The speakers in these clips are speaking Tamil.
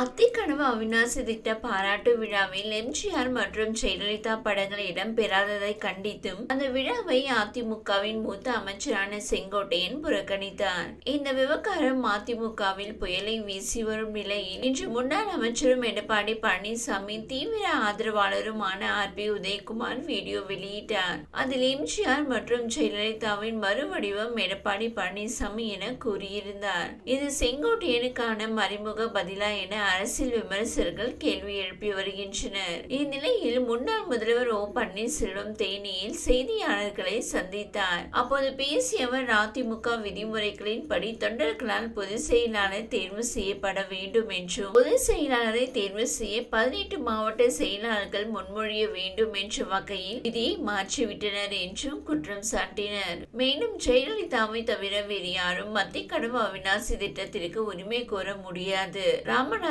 அத்திக்கனவு அவிநாசி திட்ட பாராட்டு விழாவில் எம்ஜிஆர் மற்றும் ஜெயலலிதா படங்கள் இடம்பெறாததை கண்டித்தும் அந்த விழாவை அதிமுகவின் மூத்த அமைச்சரான செங்கோட்டையன் புறக்கணித்தார். இந்த விவகாரம் அதிமுகவில் புயலை வீசி வரும் நிலையில் இன்று முன்னாள் அமைச்சரும் எடப்பாடி பழனிசாமி தீவிர ஆதரவாளருமான ஆர். பி. உதயகுமார் வீடியோ வெளியிட்டார். அதில் எம்ஜிஆர் மற்றும் ஜெயலலிதாவின் மறுவடிவம் எடப்பாடி பழனிசாமி என கூறியிருந்தார். இது செங்கோட்டையனுக்கான மறைமுக பதிலா என அரசியல் விமர்சகர்கள் கேள்வி எழுப்பி வருகின்றனர். இந்நிலையில் முன்னாள் முதல்வர் ஓ. பன்னீர்செல்வம் தேனியில் செய்தியாளர்களை சந்தித்தார். அப்போது பேசிய அவர் அதிமுக விதிமுறைகளின்படி தொண்டர்களால் பொதுச் செயலாளர் தேர்வு செய்யப்பட வேண்டும் என்றும் பொதுச் செயலாளரை தேர்வு செய்ய பதினெட்டு மாவட்ட செயலாளர்கள் முன்மொழிய வேண்டும் என்ற வகையில் விதியை மாற்றிவிட்டனர் என்றும் குற்றம் சாட்டினர். மேலும் ஜெயலலிதாவை தவிர வேறு யாரும் மத்திய கடவு அவிநாசி திட்டத்திற்கு உரிமை கோர முடியாது.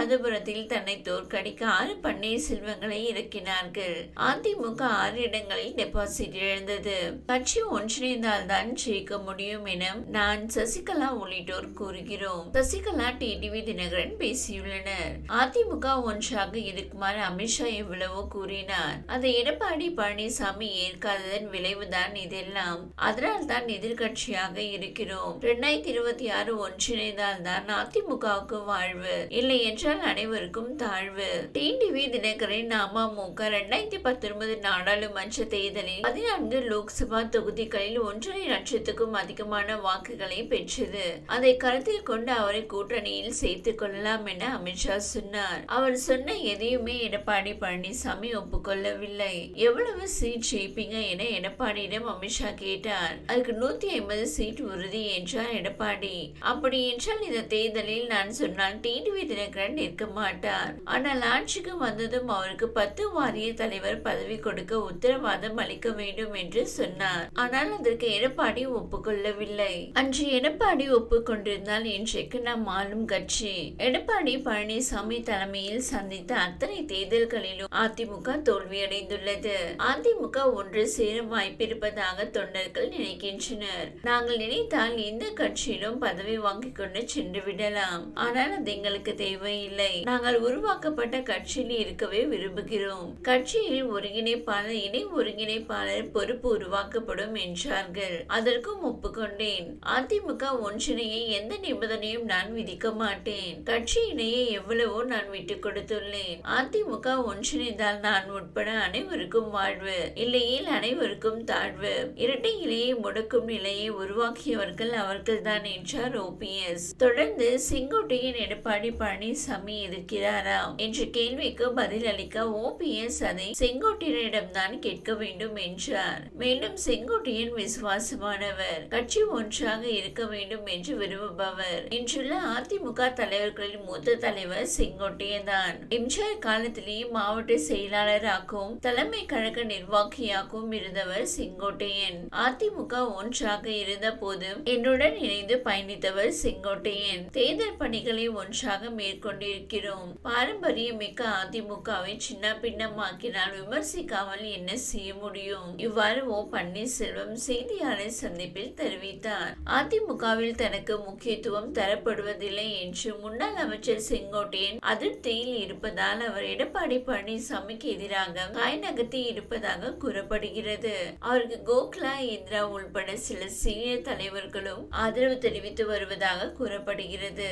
ராமநாதபுரத்தில் தன்னை தோற்கடிக்க ஆறு பன்னீர்செல்வங்களை இறக்கினார்கள். அதிமுக ஆறு இடங்களில் டெபாசிட் இழந்தது. கட்சி ஒன்றிணைந்தால் தான் ஜெயிக்க முடியும் என நான் சசிகலா உள்ளிட்டோர் கூறுகிறோம். சசிகலா டிடிவி தினகரன் பேசியுள்ளனர். அதிமுக ஒன்றாக இருக்குமாறு அமித்ஷா எவ்வளவோ கூறினார். அதை எடப்பாடி பழனிசாமி ஏற்காததன் விளைவுதான் இதெல்லாம். அதனால் தான் எதிர்கட்சியாக இருக்கிறோம். இரண்டாயிரத்தி இருபத்தி ஆறு ஒன்றிணைந்தால் தான் அதிமுகவுக்கு வாழ்வு. இல்லை என்றால் அனைவருக்கும் தாழ்வு. டிடிவி தினகரன் அமமுக இரண்டாயிரத்தி பத்தொன்பது நாடாளுமன்ற தேர்தலில் பதினான்கு லோக்சபா தொகுதிகளில் ஒன்றரை லட்சத்துக்கும் அதிகமான வாக்குகளை பெற்றது. அதை கருத்தில் கொண்டு அவரை கூட்டணியில் சேர்த்துக் கொள்ளலாம் என அமித்ஷா சொன்னார். அவர் சொன்ன எதையுமே எடப்பாடி பழனிசாமி ஒப்புக்கொள்ளவில்லை. எவ்வளவு சீட் ஜெயிப்பீங்க என எடப்பாடியிடம் அமித்ஷா கேட்டார். அதுக்கு நூத்தி ஐம்பது சீட் உறுதி என்றார் எடப்பாடி. அப்படி என்றால் இந்த தேர்தலில் நான் சொன்னால் டிடிவி தினகரன் நிற்க மாட்டார் ஆனால் ஆட்சிக்கு வந்ததும் அவருக்கு பத்து வாரிய தலைவர் பதவி கொடுக்க உத்தரவாதம் அளிக்க வேண்டும் என்று சொன்னார். ஆனால் அதற்கு எடப்பாடி ஒப்புக்கொள்ளவில்லை. அன்று எடப்பாடி ஒப்புக்கொண்டிருந்தால் இன்றைக்கு நாம் ஆளும் கட்சி. எடப்பாடி பழனிசாமி தலைமையில் சந்தித்த அத்தனை தேர்தல்களிலும் அதிமுக தோல்வியடைந்துள்ளது. அதிமுக ஒன்று சேர வாய்ப்பிருப்பதாக தொண்டர்கள் நினைக்கின்றனர். நாங்கள் நினைத்தால் எந்த கட்சியிலும் பதவி வாங்கிக் கொண்டு சென்று விடலாம். ஆனால் அது எங்களுக்கு தேவை தேவையில்லை நாங்கள் உருவாக்கப்பட்ட கட்சியில் இருக்கவே விரும்புகிறோம். கட்சியில் ஒருங்கிணைப்பாளர் இணை ஒருங்கிணைப்பாளர் பொறுப்பு உருவாக்கப்படும் என்றார்கள். அதற்கும் ஒப்புக்கொண்டேன். அதிமுக ஒன்றிணையை எந்த நிபந்தனையும் நான் விதிக்க மாட்டேன். கட்சி எவ்வளவோ நான் விட்டுக் கொடுத்துள்ளேன். அதிமுக ஒன்றிணைந்தால் நான் உட்பட அனைவருக்கும் வாழ்வு இல்லையில் அனைவருக்கும் தாழ்வு. இரட்டை இலையை முடக்கும் நிலையை உருவாக்கியவர்கள் அவர்கள்தான் என்றார் ஓபிஎஸ் தொடர்ந்து செங்கோட்டையின் எடப்பாடி பழனிசாமி எதிர்க்கிறாராம் என்ற கேள்விக்கு பதில் அளிக்க ஓபிஎஸ் அதை செங்கோட்டையனிடம்தான் கேட்க வேண்டும் என்றார். மேலும் செங்கோட்டையன் விசுவாசமானவர். கட்சி ஒன்றாக இருக்க வேண்டும் என்று விரும்புபவர். இன்றுள்ள அதிமுக தலைவர்களின் மூத்த தலைவர் செங்கோட்டையன் தான் எம்ஜிஆர் காலத்திலேயே மாவட்ட செயலாளராகவும் தலைமை கழக நிர்வாகியாகவும் இருந்தவர் செங்கோட்டையன். அதிமுக ஒன்றாக இருந்த போதும் என்னுடன் இணைந்து பயணித்தவர் செங்கோட்டையன். தேர்தல் பணிகளை ஒன்றாக மேற்கொண்டு மேற்கொண்டிருக்கிறோம் பாரம்பரியமிக்க அதிமுகவை சின்ன பின்னமாக்கினால் விமர்சிக்காமல் என்ன செய்ய முடியும்? இவ்வாறு ஓ பன்னீர்செல்வம் செய்தியாளர் சந்திப்பில் தெரிவித்தார். அதிமுகவில் தனக்கு முக்கியத்துவம் தரப்படுவதில்லை என்று முன்னாள் அமைச்சர் செங்கோட்டையன் அதிருப்தியில் இருப்பதால் அவர் எடப்பாடி பழனிசாமிக்கு எதிராக காய் நகர்த்தி இருப்பதாக கூறப்படுகிறது. அவருக்கு கோக்லா இந்திரா உள்பட சில சீனியர் தலைவர்களும் ஆதரவு தெரிவித்து வருவதாக கூறப்படுகிறது.